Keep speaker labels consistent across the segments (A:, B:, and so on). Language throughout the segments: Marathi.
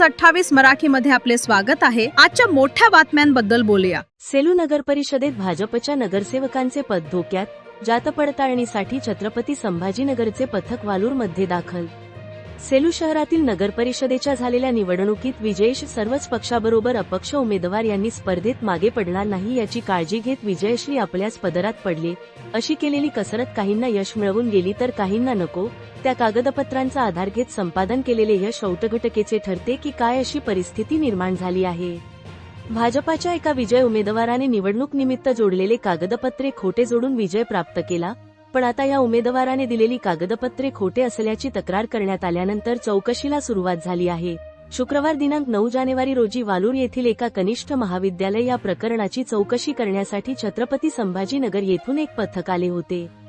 A: न्यूज अठ्ठावीस मराठीमध्ये आपले स्वागत आहे. आजच्या मोठ्या बातम्यांबद्दल बोलूया.
B: सेलू नगर परिषदेत भाजपच्या नगरसेवकांचे पद धोक्यात जात पडताळणीसाठी छत्रपती संभाजीनगरचे पथक वालूरमध्ये दाखल. सेलू शहरातील नगर परिषदेच्या झालेल्या निवडणुकीत विजयेश सर्वच पक्षाबरोबर अपक्ष उमेदवार यांनी स्पर्धेत मागे पडणार नाही याची काळजी घेत विजयश्री आपल्याच पदरात पडले. अशी केलेली कसरत काहींना यश मिळवून गेली तर काहींना नको त्या कागदपत्रांचा आधार घेत संपादन केलेले यश औटघटकेचे ठरते की काय अशी परिस्थिती निर्माण झाली आहे. भाजपाच्या एका विजय उमेदवाराने निवडणूक निमित्त जोडलेले कागदपत्रे खोटे जोडून विजय प्राप्त केला पण आता या उमेदवाराने दिलेली कागदपत्रे खोटे असल्याची तक्रार करण्यात आल्यानंतर चौकशीला सुरुवात झाली आहे. शुक्रवार दिनांक नऊ जानेवारी रोजी वालूर येथील एका कनिष्ठ महाविद्यालय या प्रकरणाची चौकशी करण्यासाठी छत्रपती संभाजीनगर येथून एक पथक आले होते.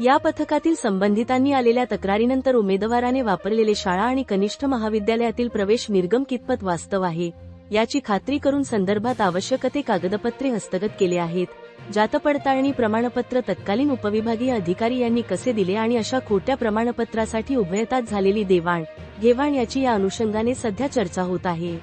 B: या पथकातील संबंधितांनी आलेल्या तक्रारीनंतर उमेदवाराने वापरलेले शाळा आणि कनिष्ठ महाविद्यालयातील प्रवेश निर्गम कितपत वास्तव आहे याची खात्री करून संदर्भात आवश्यक ते कागदपत्रे हस्तगत केले आहेत. जात पडताळणी प्रमाणपत्र तत्कालीन उपविभागीय अधिकारी यांनी कसे दिले आणि अशा खोट्या प्रमाणपत्रासाठी उभयतात झालेली देवाण घेवाण याची या अनुषंगाने सध्या चर्चा होत आहे.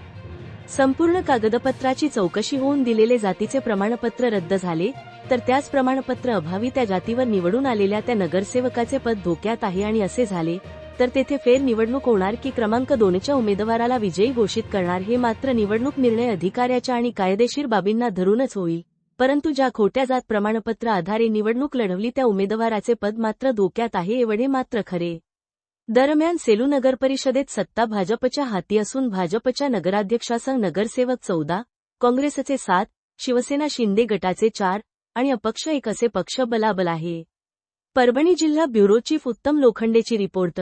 B: संपूर्ण कागदपत्राची चौकशी होऊन दिलेले जातीचे प्रमाणपत्र रद्द झाले तर त्याच प्रमाणपत्र अभावी त्या जातीवर निवडून आलेल्या त्या नगरसेवकाचे पद धोक्यात आहे आणि असे झाले तर तेथे फेर निवडणूक होणार की क्रमांक दोनच्या उमेदवाराला विजयी घोषित करणार हे मात्र निवडणूक निर्णय अधिकाऱ्याच्या आणि कायदेशीर बाबींना धरूनच होईल. परंतु ज्या खोट्या जात प्रमाणपत्र आधारे निवडणूक लढवली त्या उमेदवाराचे पद मात्र धोक्यात आहे एवढे मात्र खरे. दरम्यान सेलू नगर परिषदेत सत्ता भाजपच्या हाती असून भाजपच्या नगराध्यक्षासह नगरसेवक चौदा काँग्रेसचे सात शिवसेना शिंदे गटाचे चार आणि अपक्ष एक असे पक्ष बलाबल आहे. परभणी जिल्हा ब्युरो चीफ उत्तम लोखंडेची रिपोर्ट